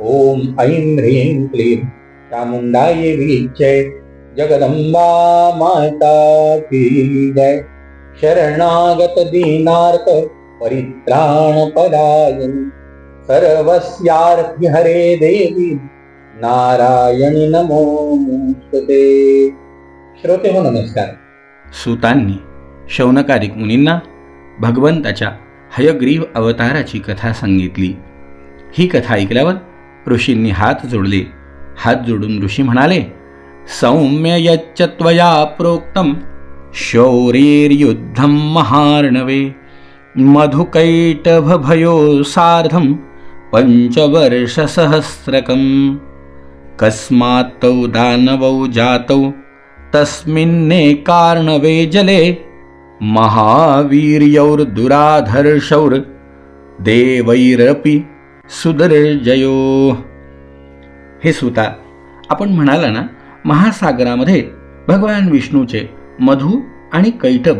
ॐ ऐं ह्रीं क्लीं चामुंडाय विच्चय जगदंबा माता की जय। शरणागत दीनार्थ परित्राण पदायन हरे देवी नारायणी नमोस्तुते श्रोते हो नमस्कार। सुतांनी शौनकारिक मुनींना भगवंताच्या हयग्रीव अवताराची कथा सांगितली. ही कथा ऐकल्यावर ऋषींनी हात जोडले. हात जोडून ऋषी म्हणाले सौम्य यच्च त्वया प्रोक्तम. शौरीर्युद्धं महार्णवे. मधुकैटभभयो सार्धं पञ्चवर्षसहस्रकम्. कस्मात्तौ दानवौ जातौ. तस्मिन्ने कार्णवे जले. महावीर्यौर्दुराधर्षौर्देवैरपि देवैरपि सुदर्जयो. हे सुता आपण म्हणाला ना महासागरामध्ये भगवान विष्णूचे मधु आणि कैटभ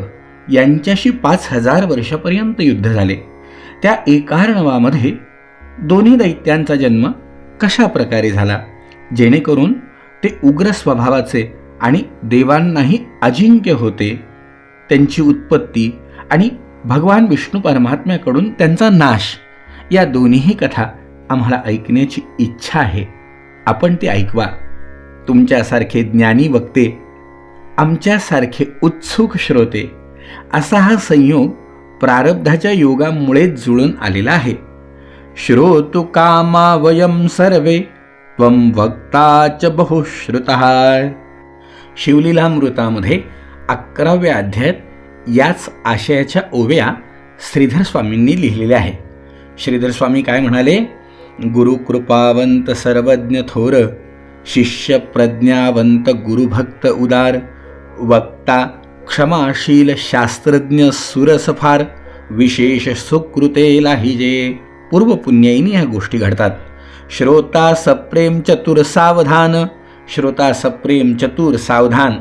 यांच्याशी पाच हजार वर्षापर्यंत युद्ध झाले. त्या एकार्णवामध्ये दोन्ही दैत्यांचा जन्म कशा प्रकारे झाला? जेणेकरून ते उग्र स्वभावाचे आणि देवांनाही अजिंक्य होते. त्यांची उत्पत्ती आणि भगवान विष्णू परमात्म्याकडून त्यांचा नाश या दोन्हीही कथा आम्हाला ऐकण्याची इच्छा आहे. आपण ते ऐकवा. तुमच्यासारखे ज्ञानी वक्ते आमच्यासारखे उत्सुक श्रोते असा हा संयोग प्रारब्धाच्या योगामुळेच जुळून आलेला आहे. श्रोतु कामा वयम सर्वे त्वम वक्ता च बहुश्रुत. शिवलीलामृतामध्ये अकराव्या अध्यायात याच आशयाच्या ओव्या श्रीधर स्वामींनी लिहिलेल्या आहे श्रीधर स्वामी काय म्हणाले? गुरुकृपावंत सर्वज्ञ थोर शिष्य प्रज्ञावंत गुरुभक्त उदार वक्ता क्षमाशील शास्त्रज्ञ सुरसफार विशेष सुकृते लाहिजे। पूर्वपुण्यैनी ह्या गोष्टी घडतात. श्रोता सप्रेम चतुर सावधान श्रोता सप्रेम चतुर सावधान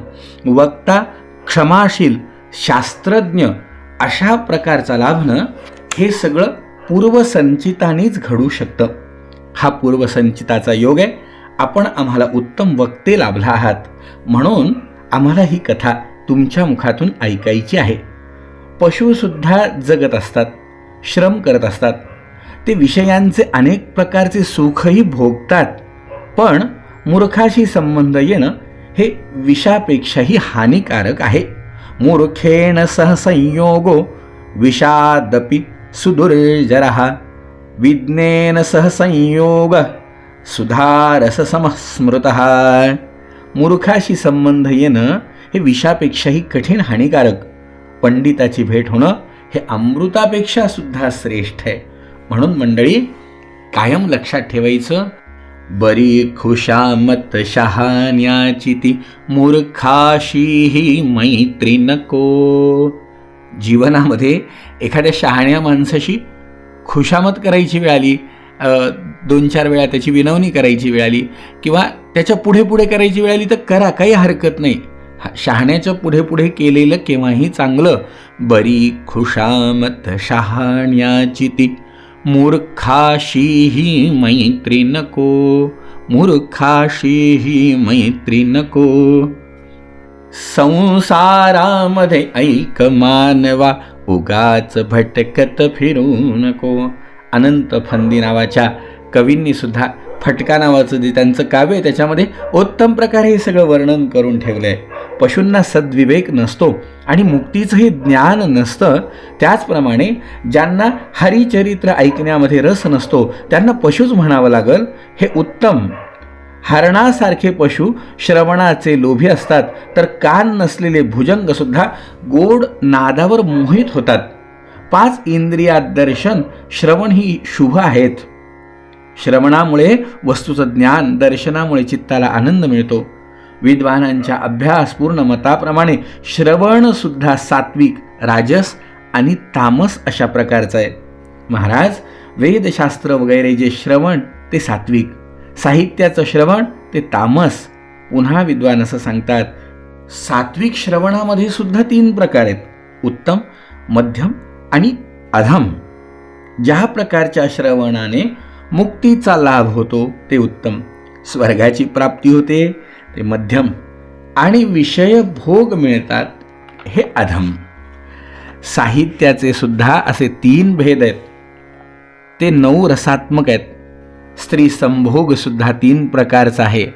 वक्ता क्षमाशील शास्त्रज्ञ अशा प्रकारचा लाभणं हे सगळं पूर्वसंचितानेच घडू शकतं. हा पूर्वसंचिताचा योग आहे. आपण आम्हाला उत्तम वक्ते लाभला आहात. म्हणून आम्हाला ही कथा तुमच्या मुखातून ऐकायची आहे. पशुसुद्धा जगत असतात श्रम करत असतात. ते विषयांचे अनेक प्रकारचे सुखही भोगतात. पण मूर्खाशी संबंध येणं हे विषापेक्षाही हानिकारक आहे. मूर्खेण सहसंयोगो विषादपि सुदुर्जरः विज्ञेन सहसंयोग सुधारससमस्मृत। मूर्खाशी संबंध येणं हे विषापेक्षाही कठीण हानिकारक. पंडिताची भेट होणं हे अमृतापेक्षा सुद्धा श्रेष्ठ आहे. म्हणून मंडळी कायम लक्षात ठेवायचं बरी खुशामत शहान्याची ती मूर्खाशीही मैत्री नको. जीवनामध्ये एखाद्या शहाण्या माणसाशी खुशामत करायची वेळ आली दोन चार वेळा त्याची विनवणी करायची वेळ आली किंवा त्याच्या पुढे पुढे करायची वेळ आली तर करा काही हरकत नाही. शहाण्याच्या पुढे पुढे केलेलं केव्हाही चांगलं बरी खुशामत शहाण्याची ती. मूर्खाशीही मैत्री नको मूर्खाशीही मैत्री नको. संसारामध्ये ऐक मानवा उगाच भटकत फिरू नको. अनंत फंदी नावाच्या कवींनी सुद्धा फटका नावाचं जे त्यांचं काव्य आहे त्याच्यामध्ये उत्तम प्रकारे हे सगळं वर्णन करून ठेवलं आहे पशूंना सद्विवेक नसतो आणि मुक्तीचंही ज्ञान नसतं. त्याचप्रमाणे ज्यांना हरिचरित्र ऐकण्यामध्ये रस नसतो त्यांना पशूच म्हणावं लागल हे उत्तम. हरणासारखे पशु श्रवणाचे लोभी असतात तर कान नसलेले भुजंगसुद्धा गोड नादावर मोहित होतात. पाच इंद्रियात दर्शन श्रवण ही शुभ आहेत. श्रवणामुळे वस्तूचं ज्ञान दर्शनामुळे चित्ताला आनंद मिळतो. विद्वानांच्या अभ्यासपूर्ण मताप्रमाणे श्रवण सुद्धा सात्विक राजस आणि तामस अशा प्रकारचं आहे. महाराज वेदशास्त्र वगैरे जे श्रवण ते सात्विक. साहित्याचं श्रवण ते तामस पुन्हा विद्वान असं सांगतात. सात्विक श्रवणामध्ये सुद्धा तीन प्रकार आहेत. उत्तम मध्यम आणि अधम. ज्या प्रकारच्या श्रवणाने मुक्तीचा लाभ होतो ते उत्तम. स्वर्गाची प्राप्ती होते ते मध्यम. आणि विषय भोग मिळतात हे अधम. साहित्याचे सुद्धा असे तीन भेद आहेत. ते नऊ रसात्मक आहेत. स्त्री संभोगसुद्धा तीन प्रकारचा आहे.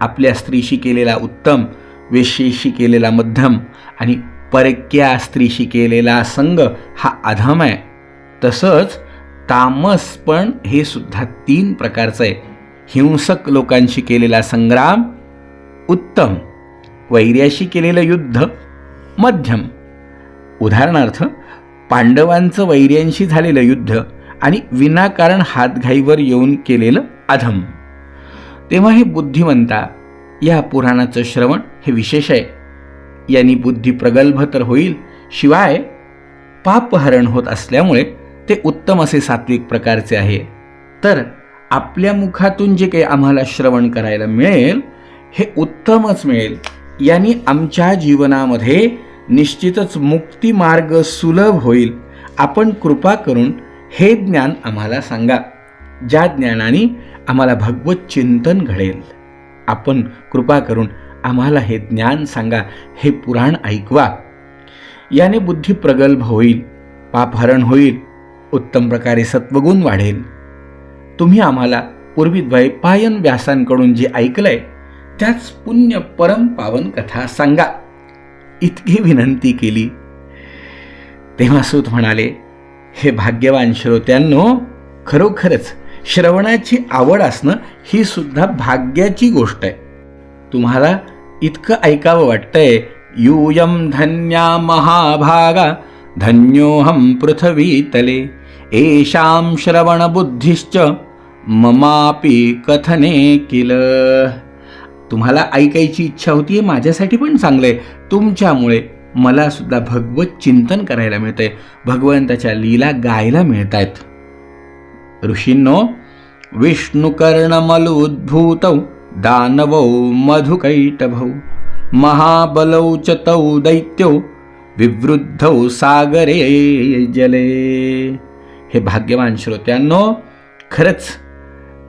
आपल्या स्त्रीशी केलेला उत्तम वेश्येशी केलेला मध्यम आणि परक्या स्त्रीशी केलेला संग हा अधम आहे. तसंच तामस पण हे सुद्धा तीन प्रकारचं आहे. हिंसक लोकांशी केलेला संग्राम उत्तम. वैर्याशी केलेलं युद्ध मध्यम. उदाहरणार्थ पांडवांचं वैर्यांशी झालेलं युद्ध आणि विनाकारण हातघाईवर येऊन केलेलं अधम. तेव्हा हे बुद्धिमंता या पुराणाचं श्रवण हे विशेष आहे. यांनी बुद्धी प्रगल्भ तर होईल शिवाय पापहरण होत असल्यामुळे ते उत्तम असे सात्विक प्रकारचे आहे. तर आपल्या मुखातून जे काही आम्हाला श्रवण करायला मिळेल हे उत्तमच मिळेल. यांनी आमच्या जीवनामध्ये निश्चितच मुक्ती मार्ग सुलभ होईल. आपण कृपा करून हे ज्ञान आम्हाला सांगा. ज्या ज्ञानाने आम्हाला भगवत चिंतन घडेल. आपण कृपा करून आम्हाला हे ज्ञान सांगा हे पुराण ऐकवा. याने बुद्धी प्रगल्भ होईल पापहरण होईल उत्तम प्रकारे सत्वगुण वाढेल. तुम्ही आम्हाला पूर्वी द्वैपायन व्यासांकडून जे ऐकलंय त्याच पुण्य परम पावन कथा सांगा. इतकी विनंती केली. तेव्हा सूत म्हणाले हे भाग्यवान श्रोत्यांनो खरोखरच श्रवणाची आवड असणं ही सुद्धा भाग्याची गोष्ट आहे. तुम्हाला इतकं ऐकावं वाटतंय यूयम धन्या महाभागा धन्योहम पृथ्वीतले श्रवण श्रवणबुद्धिश्च ममापी कथने किल। तुम्हाला ऐकायची इच्छा होती माझ्यासाठी पण चांगलं आहे तुमच्यामुळे मला सुद्धा भगवत चिंतन करायला मिळतंय. भगवंताच्या लीला गायला मिळत आहेत ऋषींनो विष्णुकर्णमलोद्भूतौ दानवौ मधुकैटभौ महाबलौ च तौ दैत्यो विवृद्धौ सागरे जले. हे भाग्यवान श्रोत्यांनो खरंच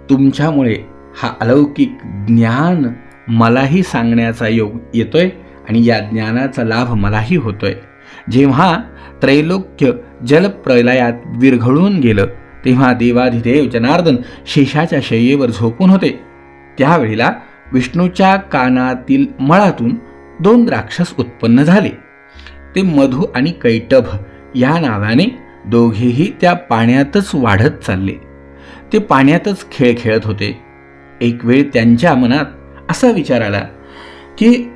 तुमच्यामुळे हा अलौकिक ज्ञान मलाही सांगण्याचा योग येतोय. आणि या ज्ञानाचा लाभ मलाही होतोय. जेव्हा त्रैलोक्य जलप्रलयात विरघळून गेलं तेव्हा देवाधिदेव जनार्दन शेषाच्या शय्येवर झोपून होते. त्यावेळेला विष्णूच्या कानातील मळातून दोन राक्षस उत्पन्न झाले. ते मधु आणि कैटभ या नावाने दोघेही त्या पाण्यातच वाढत चालले. ते पाण्यातच खेळ खेळत होते. एक वेळ त्यांच्या मनात असा विचार आला की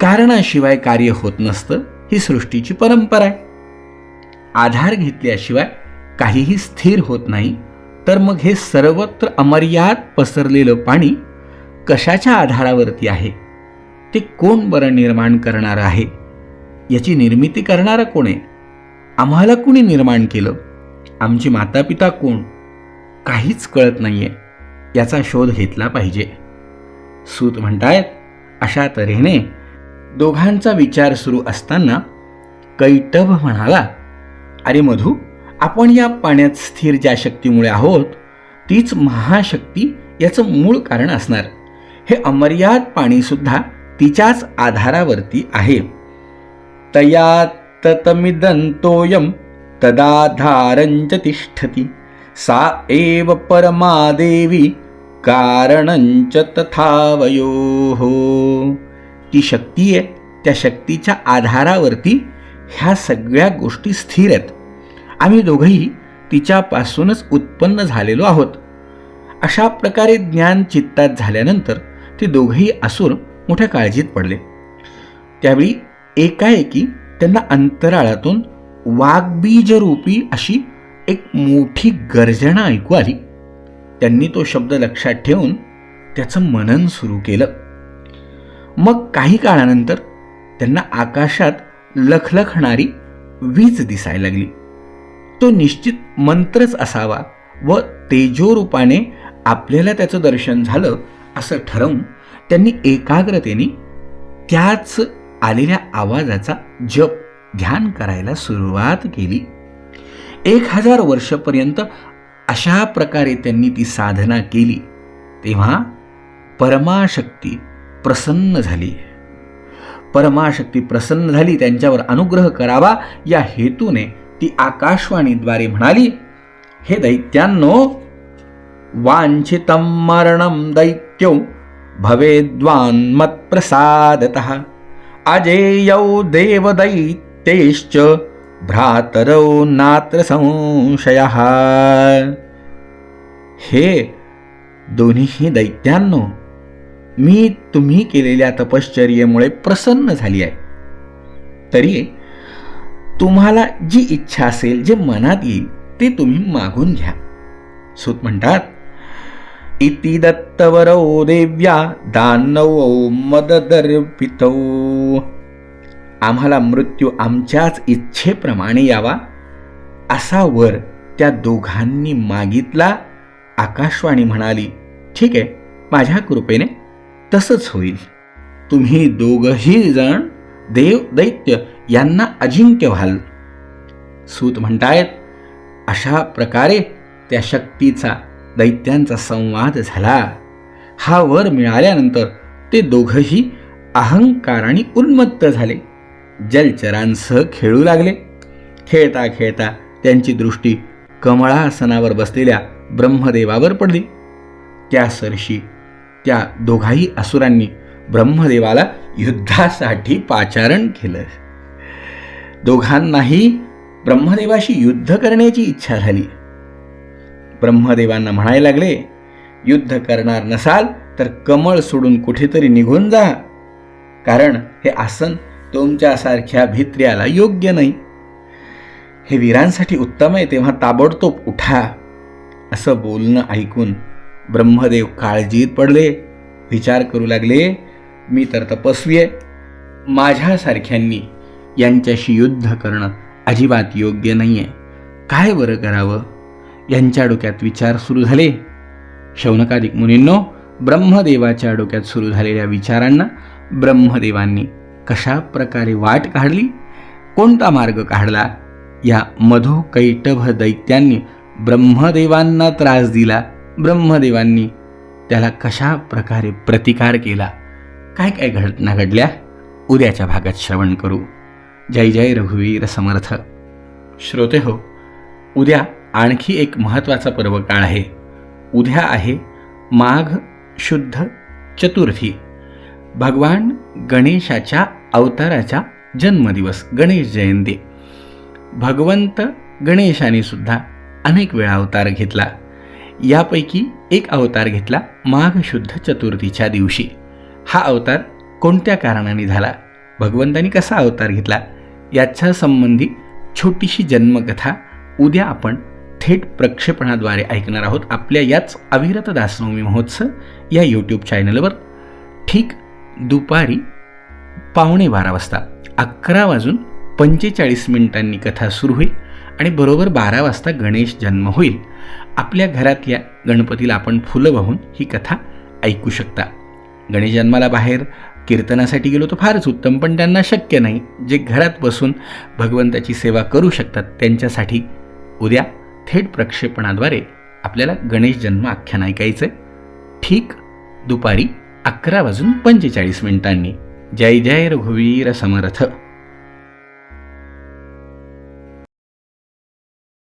कारणाशिवाय कार्य होत नसतं ही सृष्टीची परंपरा आहे. आधार घेतल्याशिवाय काहीही स्थिर होत नाही तर मग हे सर्वत्र अमर्याद पसरलेलं पाणी कशाच्या आधारावरती आहे? ते कोण बरं निर्माण करणार आहे? याची निर्मिती करणारा कोण आहे? आम्हाला कुणी निर्माण केलं? आमची मातापिता कोण? काहीच कळत नाही आहे याचा शोध घेतला पाहिजे. सूत म्हणतायत अशा तऱ्हेने दोघांचा विचार सुरू असताना कैटभ म्हणाला अरे मधू आपण या पाण्यात स्थिर ज्या शक्तीमुळे आहोत तीच महाशक्ती याचं मूळ कारण असणार. हे अमर्याद पाणीसुद्धा तिच्याच आधारावरती आहे. तया ततमिदंतोयम तदाधारंच तिष्ठती सा एव परमादेवी कारणंच तथावयो। ती शक्ती आहे त्या शक्तीच्या आधारावरती ह्या सगळ्या गोष्टी स्थिर आहेत. आम्ही दोघंही तिच्यापासूनच उत्पन्न झालेलो आहोत. अशा प्रकारे ज्ञान चित्तात झाल्यानंतर ते दोघंही असुर मोठ्या काळजीत पडले. त्यावेळी एकाएकी त्यांना अंतराळातून वाघबीजरूपी अशी एक मोठी गर्जना ऐकू आली. त्यांनी तो शब्द लक्षात ठेवून त्याचं मनन सुरू केलं. मग काही काळानंतर त्यांना आकाशात लखलखणारी वीज दिसायला लागली. तो निश्चित मंत्रच असावा व तेजोरूपाने आपल्याला त्याचं दर्शन झालं असं ठरवून त्यांनी एकाग्रतेने त्याच आलेल्या आवाजाचा जप ध्यान करायला सुरुवात केली. एक हजार वर्षपर्यंत अशा प्रकारे त्यांनी ती साधना केली. तेव्हा परमाशक्ती प्रसन्न झाली. परमाशक्ती प्रसन्न झाली त्यांच्यावर अनुग्रह करावा. या हेतूने ती आकाशवाणीद्वारे म्हणाली हे दैत्यांनो वांछितं मरणं दैत्यो भवेद्वान्मत्प्रसादत अजेयौ देवदैत्यैश्च भ्रातरौ नात्र संशय हे दोन्हीही दैत्यांनो मी तुम्ही केलेल्या तपश्चर्येमुळे प्रसन्न झाली आहे. तरी तुम्हाला जी इच्छा असेल जे मनात येईल ते तुम्ही मागून घ्या. सूत म्हणतात इति दत्तवरौ देव्या दानवौ मददर्पितौ. आम्हाला मृत्यू आमच्याच इच्छेप्रमाणे यावा असा वर त्या दोघांनी मागितला आकाशवाणी म्हणाली ठीक आहे माझ्या कृपेने तसंच होईल. तुम्ही दोघही जण देव दैत्य यांना अजिंक्य व्हाल. सूत म्हणतायत अशा प्रकारे त्या शक्तीचा दैत्यांचा संवाद झाला. हा वर मिळाल्यानंतर ते दोघंही अहंकाराने उन्मत्त झाले. जलचरांसह खेळू लागले. खेळता खेळता त्यांची दृष्टी कमळासनावर बसलेल्या ब्रह्मदेवावर पडली. त्या सरशी त्या दोघाही असुरांनी ब्रह्मदेवाला युद्धासाठी पाचारण केलं. दोघांनाही ब्रह्मदेवाशी युद्ध करण्याची इच्छा झाली. ब्रह्मदेवांना म्हणायला लागले युद्ध करणार नसाल तर कमळ सोडून कुठेतरी निघून जा. कारण हे आसन तुमच्यासारख्या भित्र्याला योग्य नाही. हे वीरांसाठी उत्तम आहे तेव्हा ताबडतोब उठा. असं बोलणं ऐकून ब्रह्मदेव काळजीत पडले. विचार करू लागले मी तर तपस्वी आहे. माझ्यासारख्यांनी यांच्याशी युद्ध करणं अजिबात योग्य नाही आहे काय बरं करावं यांच्या डोक्यात विचार सुरू झाले. शौनकादिक मुनींनो ब्रह्मदेवाच्या डोक्यात सुरू झालेल्या विचारांना ब्रह्मदेवांनी कशा प्रकारे वाट काढली? कोणता मार्ग काढला? या मधो कैटभ दैत्यांनी ब्रह्मदेवांना त्रास दिला? ब्रह्मदेवांनी त्याला कशा प्रकारे प्रतिकार केला? काय काय घटना घडल्या? उद्याच्या भागात श्रवण करू. जय जय रघुवीर समर्थ. श्रोते हो उद्या आणखी एक महत्त्वाचा पर्व काळ आहे. उद्या आहे माघ शुद्ध चतुर्थी. भगवान गणेशाच्या अवताराचा जन्मदिवस गणेश जयंती. भगवंत गणेशाने सुद्धा अनेक वेळा अवतार घेतला. यापैकी एक अवतार घेतला माघ शुद्ध चतुर्थीच्या दिवशी. हा अवतार कोणत्या कारणाने झाला? भगवंतानी कसा अवतार घेतला? याच्या संबंधी छोटीशी जन्मकथा उद्या आपण थेट प्रक्षेपणाद्वारे ऐकणार आहोत आपल्या याच अविरत दासनवमी महोत्सव या यूट्यूब चॅनलवर ठीक दुपारी पावणे बारा वाजता अकरा वाजून पंचेचाळीस मिनिटांनी कथा सुरू होईल आणि बरोबर बारा वाजता गणेश जन्म होईल. आपल्या घरातल्या गणपतीला आपण फुलं वाहून ही कथा ऐकू शकता. गणेश जन्माला बाहेर कीर्तनासाठी गेलो तर फारच उत्तम पण त्यांना शक्य नाही. जे घरात बसून भगवंताची सेवा करू शकतात त्यांच्यासाठी उद्या थेट प्रक्षेपणाद्वारे आपल्याला गणेश जन्म आख्यान ऐकायचं ठीक दुपारी अकरा वाजून पंचेचाळीस मिनिटांनी. जय जय रघुवीर समर्थ.